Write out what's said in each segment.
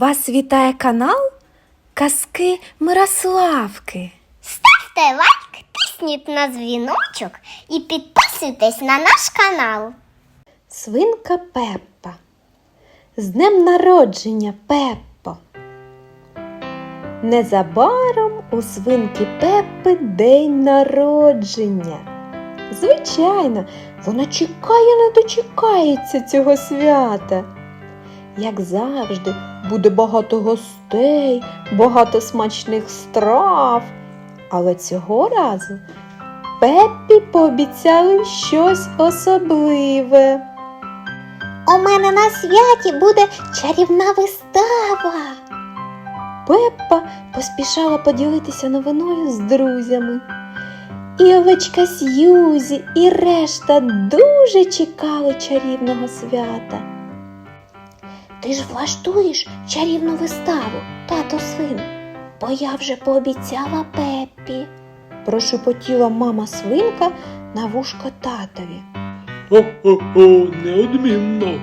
Вас вітає канал Казки Мирославки. Ставте лайк, тисніть на дзвіночок і підписуйтесь на наш канал. Свинка Пеппа. З днем народження Пеппо. Незабаром у свинки Пеппи день народження. Звичайно, вона чекає, не дочекається цього свята. Як завжди, буде багато гостей, багато смачних страв. Але цього разу Пеппі пообіцяли щось особливе. У мене на святі буде чарівна вистава. Пеппа поспішала поділитися новиною з друзями. І овечка Сьюзі, і решта дуже чекали чарівного свята. Ти ж влаштуєш чарівну виставу, тато свин, бо я вже пообіцяла Пеппі. Прошепотіла мама свинка на вушко татові. Хо-хо-хо, неодмінно.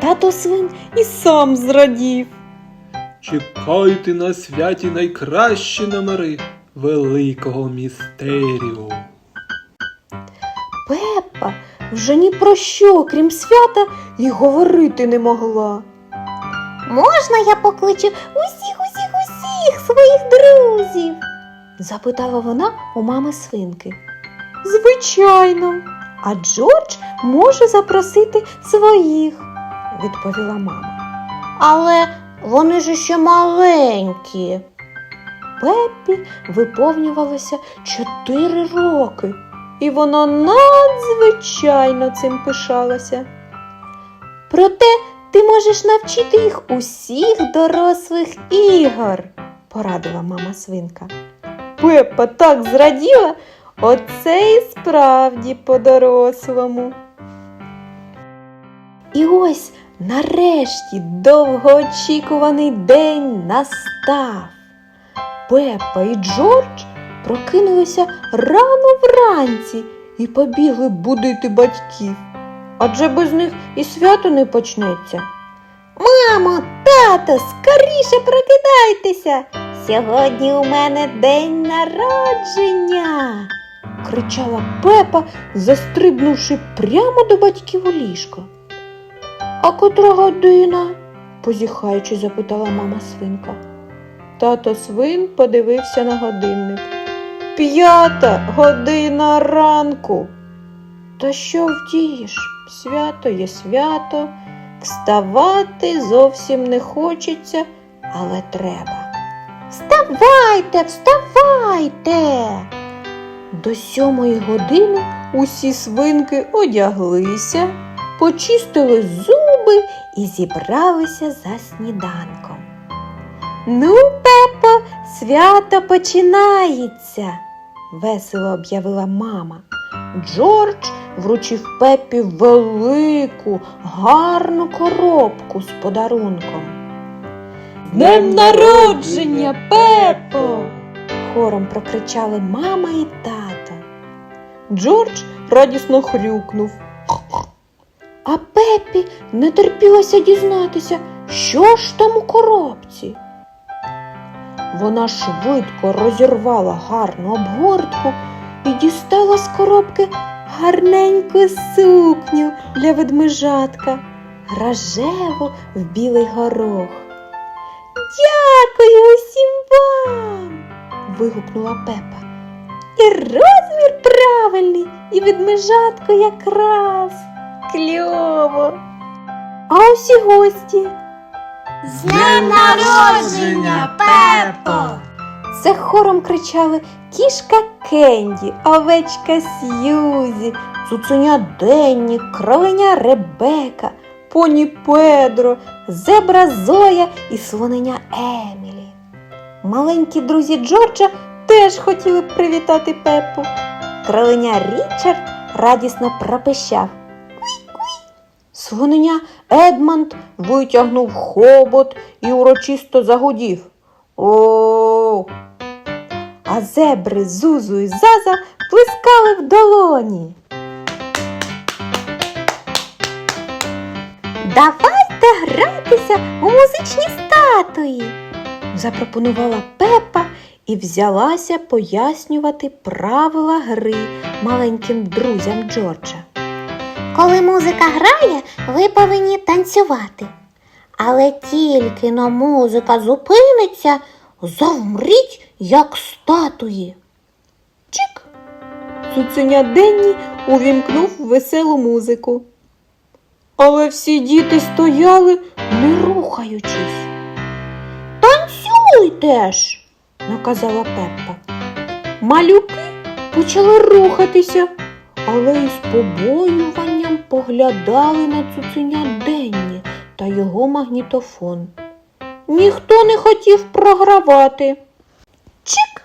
Тато свин і сам зрадів. Чекайте на святі найкращі номери великого містеріуму. Пеппа вже ні про що, крім свята, і говорити не могла. Можна я покличу усіх, усіх, усіх своїх друзів? запитала вона у мами свинки. Звичайно, а Джордж може запросити своїх, відповіла мама. Але вони ж ще маленькі. Пеппі виповнювалося чотири роки, і вона надзвичайно цим пишалася. Проте ти можеш навчити їх усіх дорослих ігор, порадила мама свинка. Пеппа так зраділа, оце і справді по-дорослому. І ось нарешті довгоочікуваний день настав. Пеппа і Джордж прокинулися рано вранці і побігли будити батьків. Адже без них і свято не почнеться. Мамо, тато, скоріше прокидайтеся. Сьогодні у мене день народження. кричала Пепа, застрибнувши прямо до батьків у ліжко. А котра година? позіхаючи, запитала мама свинка. Тато свин подивився на годинник. П'ята година ранку. Та що вдієш? Свято є свято, вставати зовсім не хочеться, але треба. Вставайте, вставайте. До сьомої години усі свинки одяглися, почистили зуби і зібралися за сніданком. Ну, Пепо, свято починається, весело об'явила мама. Джордж вручив Пепі велику, гарну коробку з подарунком. Днем народження, Пепо! хором прокричали мама і тато. Джордж радісно хрюкнув. А Пепі не терпілося дізнатися, що ж там у коробці. Вона швидко розірвала гарну обгортку і дістала з коробки гарненьку сукню для ведмежатка, рожеву в білий горох. Дякую усім вам. вигукнула Пепа. І розмір правильний, і ведмежатко якраз. Кльово. А ось і гості. З днем народження, Пепо! Це хором кричали кішка Кенді, овечка Сьюзі, цуценя Денні, кроленя Ребека, поні Педро, зебра Зоя і слоненя Емілі. Маленькі друзі Джорджа теж хотіли привітати Пепу. Кроленя Річард радісно пропищав. Слоненя Едмонд витягнув хобот і урочисто загудів. О. А зебри Зузу і Заза плескали в долоні. Давайте гратися у музичні статуї. запропонувала Пепа і взялася пояснювати правила гри маленьким друзям Джорджа. Коли музика грає, ви повинні танцювати. Але тільки но музика зупиниться, завмріть, як статуї. Чик! Цуценя Денні увімкнув веселу музику. Але всі діти стояли, не рухаючись. Танцюйте ж! наказала Пеппа. Малюки почали рухатися, але із побоюванням поглядали на цуценя Денні та його магнітофон. Ніхто не хотів програвати. Чик!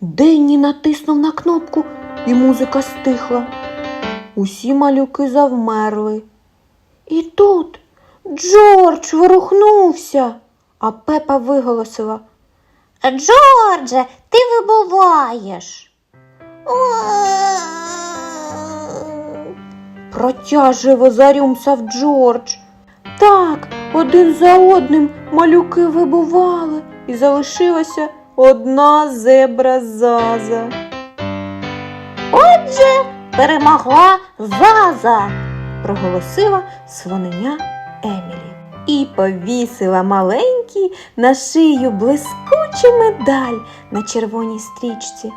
Денні натиснув на кнопку, і музика стихла. Усі малюки завмерли. І тут Джордж ворухнувся, а Пепа виголосила. Джордже, ти вибуваєш. Протяжливо зарюмсав Джордж. Так, один за одним малюки вибували, і залишилася одна зебра заза. Отже, перемогла Заза. проголосила свонення Емілі. І повісила маленький на шию блискучу медаль на червоній стрічці.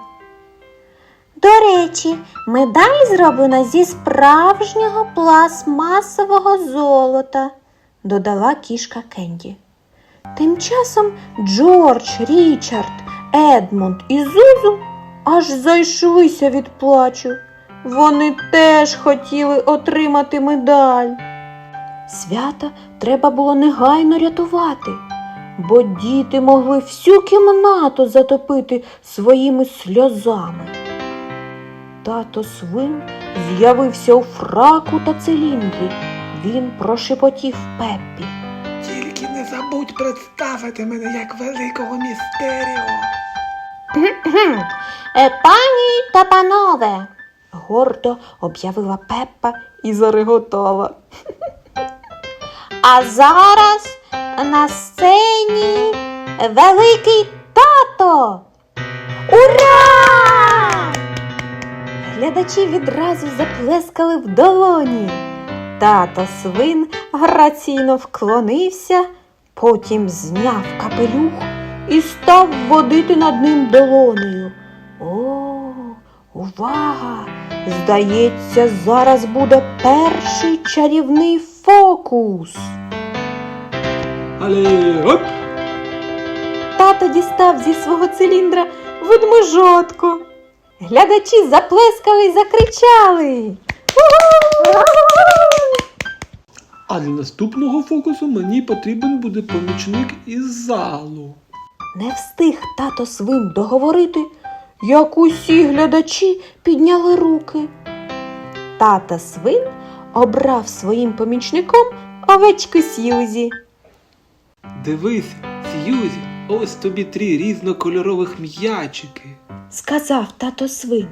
До речі, медаль зроблена зі справжнього пластмасового золота, додала кішка Кенді. Тим часом Джордж, Річард, Едмунд і Зузу аж зайшлися від плачу. Вони теж хотіли отримати медаль. Свята треба було негайно рятувати, бо діти могли всю кімнату затопити своїми сльозами. Тато свин з'явився у фраку та циліндрі. Він прошепотів Пеппі. Тільки не забудь представити мене як великого містеріо. Е, Пані та панове, гордо об'явила Пеппа і зареготала. а зараз на сцені великий тато. Ура! Глядачі відразу заплескали в долоні. Тато свин граційно вклонився, потім зняв капелюх і став водити над ним долонею. О, увага! Здається, зараз буде перший чарівний фокус. Але оп! Тато дістав зі свого циліндра ведмежотку. Глядачі заплескали й закричали. А для наступного фокусу мені потрібен буде помічник із залу. Не встиг тато свин договорити, як усі глядачі підняли руки. Тата свин обрав своїм помічником овечку Сьюзі. Дивися, Ф'юзі, ось тобі три різнокольорових м'ячики. сказав тато свин,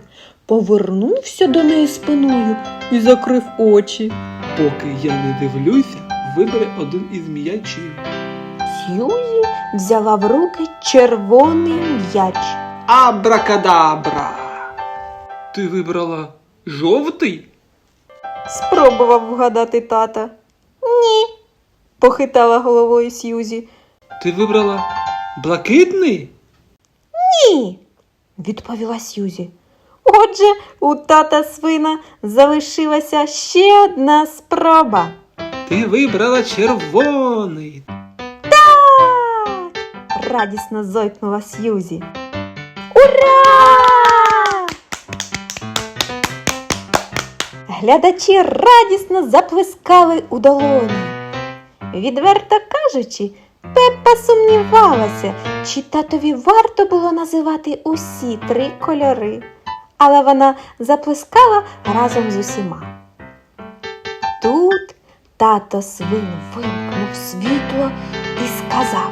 повернувся до неї спиною і закрив очі. Поки я не дивлюся, вибери один із м'ячів. Сьюзі взяла в руки червоний м'яч. Абракадабра! Ти вибрала жовтий? Спробував вгадати тата. Ні, похитала головою Сьюзі. Ти вибрала блакитний? Ні, відповіла Сьюзі. Отже, у тата свина залишилася ще одна спроба. Ти вибрала червоний. Так! радісно зойкнула Сьюзі. Ура! Глядачі радісно заплескали у долоні. Відверто кажучи, Пеппа сумнівалася, чи татові варто було називати усі три кольори, але вона заплескала разом з усіма. Тут тато свин вимкнув світло і сказав.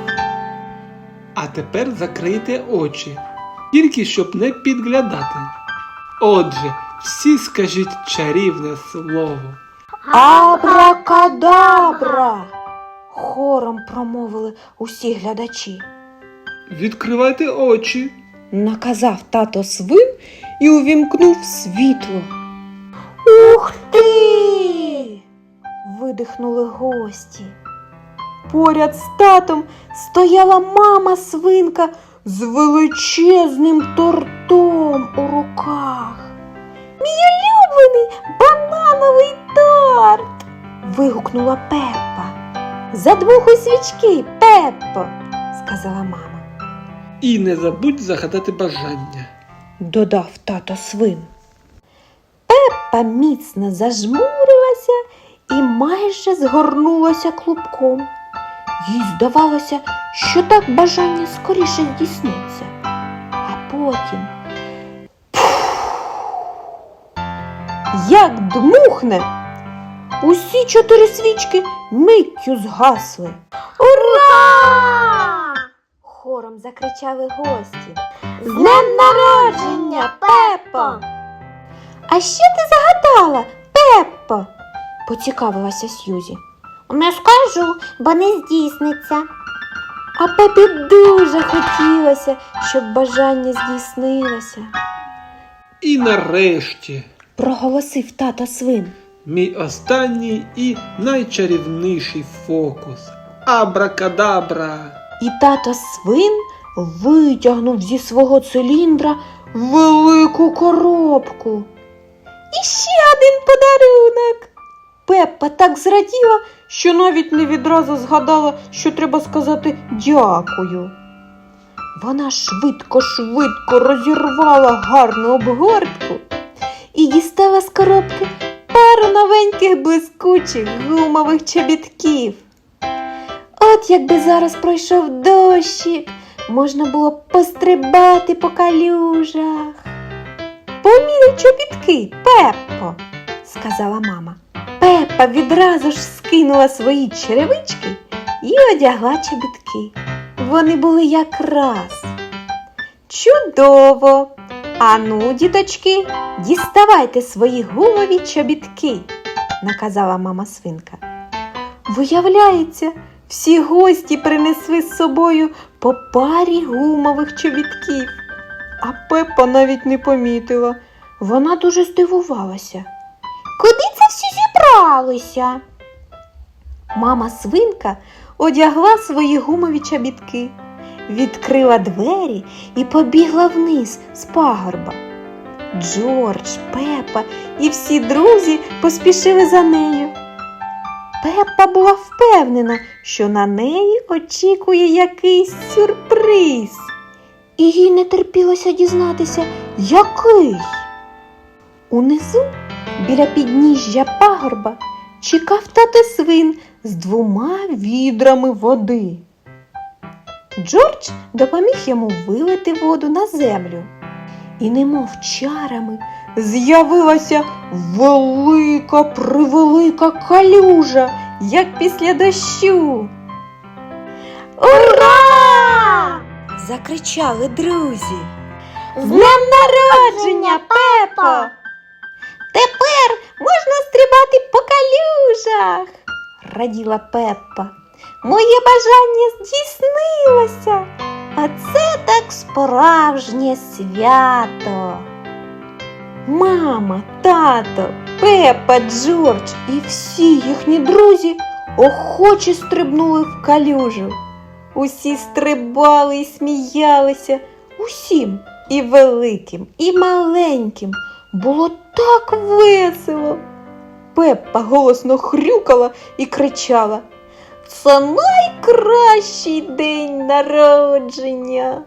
А тепер закрийте очі, тільки щоб не підглядати. Отже, всі скажіть чарівне слово. Абракадабра! хором промовили усі глядачі. Відкривайте очі. Наказав тато свин і увімкнув світло. Ух ти! видихнули гості. Поряд з татом стояла мама свинка з величезним тортом у руках. Мій улюблений банановий торт. вигукнула Пеппа. Задмухуй свічки, Пеппо, сказала мама. І не забудь загадати бажання. Додав тато свин. Пеппа міцно зажмурилася і майже згорнулася клубком. Їй здавалося, що так бажання скоріше здійсниться. А потім. Як дмухне, усі чотири свічки миттю згасли. Ура! Хором закричали гості. З днем народження, Пеппо! А що ти загадала, Пеппо? поцікавилася Сьюзі. Не скажу, бо не здійсниться. А Пепі дуже хотілося, щоб бажання здійснилося, І нарешті, проголосив тато свин. мій останній і найчарівніший фокус. Абракадабра. І тато свин витягнув зі свого циліндра велику коробку. І ще один подарунок. Пеппа так зраділа, що навіть не відразу згадала, що треба сказати дякую. Вона швидко-швидко розірвала гарну обгортку і дістала з коробки пару новеньких блискучих гумових чобітків. От якби зараз пройшов дощик, можна було б пострибати по калюжах. Поміряй чобітки, Пеппо, сказала мама. Пеппа відразу ж скинула свої черевички і одягла чобітки. Вони були якраз. Чудово! Ану, діточки, діставайте свої гумові чобітки, наказала мама свинка. Виявляється, всі гості принесли з собою по парі гумових чобітків. А Пеппа навіть не помітила. Вона дуже здивувалася. Куди це всі зібралися? Мама свинка одягла свої гумові чобітки, відкрила двері і побігла вниз з пагорба. Джордж, Пепа і всі друзі поспішили за нею. Пеппа була впевнена, що на неї очікує якийсь сюрприз. І їй не терпілося дізнатися, який. Унизу, біля підніжжя пагорба, чекав тато свин з двома відрами води. Джордж допоміг йому вилити воду на землю. І немов чарами з'явилася велика превелика калюжа, як після дощу. Ура! закричали друзі. З днем народження, Пепо! Тепер можна стрибати по калюжах, раділа Пеппа. Моє бажання здійснилося, а це так справжнє свято. Мама, тато, Пепа, Джордж і всі їхні друзі охоче стрибнули в калюжу. Усі стрибали і сміялися, усім і великим, і маленьким. Було так весело. Пеппа голосно хрюкала і кричала. Це найкращий день народження.